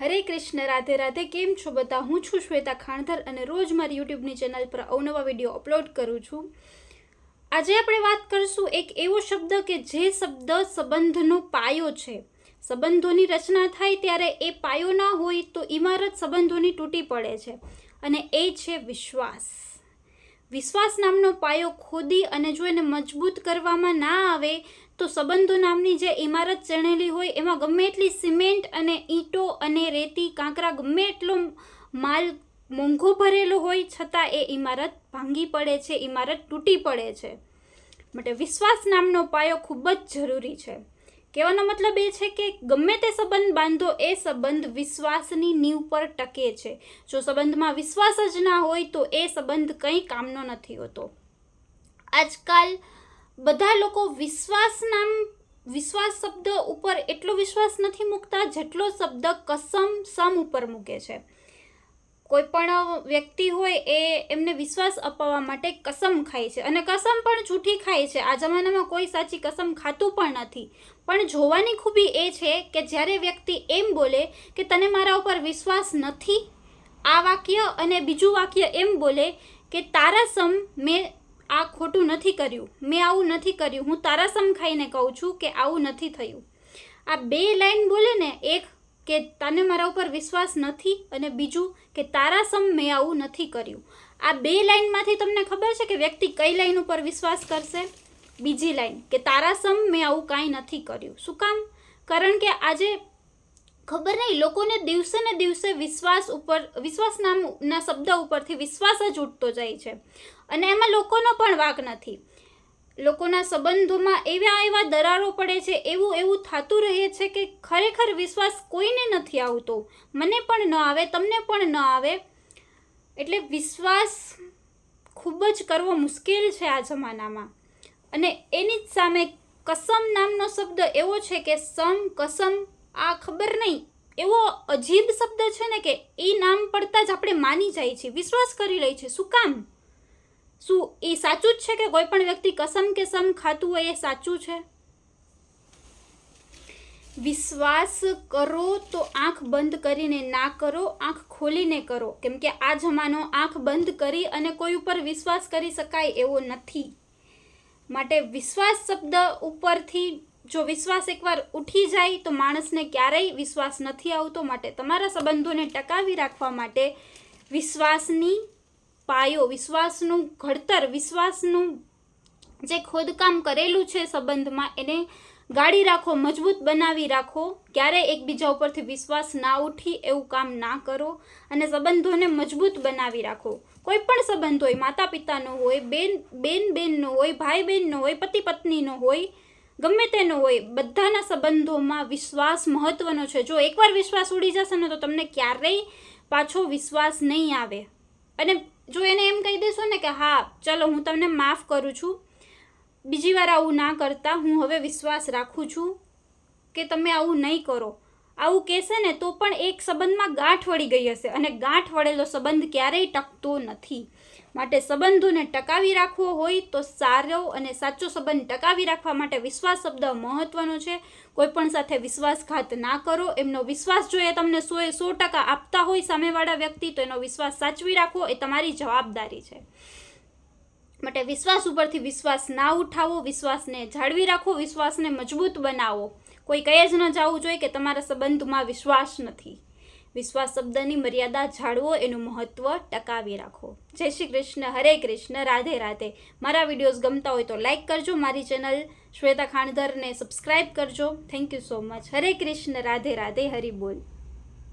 હરે કૃષ્ણ, રાધે રાધે, કેમ છો બધા? હું છું શ્વેતા ખાણધર અને રોજ મારી યુટ્યુબની ચેનલ પર અવનવા વીડિયો અપલોડ કરું છું. આજે આપણે વાત કરીશું એક એવો શબ્દ કે જે શબ્દ સંબંધનો પાયો છે. સંબંધોની રચના થાય ત્યારે એ પાયો ના હોય તો ઇમારત સંબંધોની તૂટી પડે છે. અને એ છે વિશ્વાસ. વિશ્વાસ નામનો પાયો ખોદી અને જો એને મજબૂત કરવામાં ના આવે, તો સંબંધો નામની જે ઇમારત ચણેલી હોય, એમાં ગમે એટલી સિમેન્ટ અને ઈંટો અને રેતી, કાંકરા ગમે એટલો માલ મોંઘો ભરેલો હોય, છતાં એ ઇમારત ભાંગી પડે છે, ઇમારત તૂટી પડે છે. માટે વિશ્વાસ નામનો પાયો ખૂબ જ જરૂરી છે. કહેવાનો મતલબ એ છે કે ગમે તે સંબંધ બાંધો, એ સંબંધ વિશ્વાસની નીવ પર ટકે છે. જો સંબંધમાં વિશ્વાસ જ ના હોય તો એ સંબંધ કંઈ કામનો નથી હોતો. આજકાલ બધા લોકો વિશ્વાસ નામ, વિશ્વાસ શબ્દ ઉપર એટલો વિશ્વાસ નથી મૂકતા જેટલો શબ્દ કસમ સમ ઉપર મૂકે છે. કોઈ પણ વ્યક્તિ હોય એ એમને વિશ્વાસ અપાવવા માટે કસમ ખાય છે. અને કસમ પણ જૂઠી ખાય છે. આ જમાનામાં કોઈ સાચી કસમ ખાતું પણ નથી. પણ જોવાની ખૂબી એ છે કે જ્યારે વ્યક્તિ એમ બોલે કે તને મારા ઉપર વિશ્વાસ નથી આ વાક્ય અને બીજું વાક્ય એમ બોલે કે તારા સમ મેં આ ખોટું નથી કર્યું. મેં આવું નથી કર્યું. હું તારા સમ ખાઈને કહું છું કે આવું નથી થયું આ બે લાઈન બોલે ને, એક કે તને મારા ઉપર વિશ્વાસ નથી અને બીજું કે તારા સમ મેં આવું નથી કર્યું. આ બે લાઈનમાંથી તમને ખબર છે કે વ્યક્તિ કઈ લાઈન ઉપર વિશ્વાસ કરશે? બીજી લાઇન કે તારા સમ મેં આવું કાંઈ નથી કર્યું. શું કામ? કારણ કે આજે ખબર નહીં, લોકોને દિવસે ને દિવસે વિશ્વાસ ઉપર વિશ્વાસ નામના શબ્દ ઉપરથી વિશ્વાસ જ ઉઠતો જાય છે. અને એમાં લોકોનો પણ વાક નથી. લોકોના સંબંધોમાં એવા એવા દરારો પડે છે, એવું એવું થતું રહે છે કે ખરેખર વિશ્વાસ કોઈને નથી આવતો. મને પણ ન આવે, તમને પણ ન આવે. એટલે વિશ્વાસ ખૂબ જ કરવો મુશ્કેલ છે આ જમાનામાં. અને એની જ સામે કસમ નામનો શબ્દ એવો છે કે સમ, કસમ, આ ખબર નહીં. એવો અજીબ શબ્દ છે ને કે એ નામ પડતા જ આપણે માની જાય છીએ. વિશ્વાસ કરી લઈએ છીએ શું કામ? શું એ સાચું જ છે કે કોઈ પણ વ્યક્તિ કસમ કે સમ ખાતું હોય એ સાચું છે? વિશ્વાસ કરો તો આંખ બંધ કરીને ના કરો, આંખ ખોલીને કરો. કેમ કે આ જમાનો આંખ બંધ કરી અને કોઈ ઉપર વિશ્વાસ કરી શકાય એવો નથી. માટે વિશ્વાસ શબ્દ ઉપરથી જો વિશ્વાસ એકવાર ઉઠી જાય તો માણસને ક્યારેય વિશ્વાસ નથી આવતો. માટે તમારા સંબંધોને ટકાવી રાખવા માટે વિશ્વાસની પાયો, વિશ્વાસનું ઘડતર, વિશ્વાસનું જે ખોદકામ કરેલું છે સંબંધમાં, એને ગાળી રાખો, મજબૂત બનાવી રાખો. ક્યારેય એકબીજા ઉપરથી વિશ્વાસ ના ઉઠી, એવું કામ ના કરો અને સંબંધોને મજબૂત બનાવી રાખો. કોઈ પણ સંબંધ હોય માતા પિતાનો હોય, બેન બેન બેનનો હોય ભાઈ બહેનનો હોય પતિ પત્નીનો હોય, ગમે તેનો હોય, બધાના સંબંધોમાં વિશ્વાસ મહત્વનો છે. જો એકવાર વિશ્વાસ ઉડી જશે ને, તો તમને ક્યારેય પાછો વિશ્વાસ નહીં આવે. અને જો એને એમ કહી દેશો ને કે હા, ચલો હું તમને માફ કરું છું. બીજી વાર આવું ના કરતા હું હવે વિશ્વાસ રાખું છું કે તમે આવું નહીં કરો. આવું કહેશે ને તો પણ એક સંબંધમાં ગાંઠ વળી ગઈ હશે અને ગાંઠ વળેલો સંબંધ ક્યારેય ટકતો નથી. માટે સંબંધોને ટકાવી રાખવો હોય તો સારો અને સાચો સંબંધ ટકાવી રાખવા માટે વિશ્વાસ શબ્દ મહત્વનો છે. કોઈપણ સાથે વિશ્વાસઘાત ના કરો. એમનો વિશ્વાસ જો એ તમને સો એ સો ટકા આપતા હોય સામેવાળા વ્યક્તિ, તો એનો વિશ્વાસ સાચવી રાખવો એ તમારી જવાબદારી છે. માટે વિશ્વાસ ઉપરથી વિશ્વાસ ના ઉઠાવો, વિશ્વાસને જાળવી રાખો, વિશ્વાસને મજબૂત બનાવો. કોઈ કહે જ ન જવું જોઈએ કે તમારા સંબંધમાં વિશ્વાસ નથી. વિશ્વાસ શબ્દની મર્યાદા જાળવો, એનું મહત્વ ટકાવી રાખો. જય શ્રી કૃષ્ણ, હરે કૃષ્ણ, રાધે રાધે. મારા વિડીયોઝ ગમતા હોય તો લાઇક કરજો, મારી ચેનલ શ્વેતા ખાણધરને સબસ્ક્રાઈબ કરજો. Thank you so much Hare Krishna, Radhe Radhe, Hari બોલ.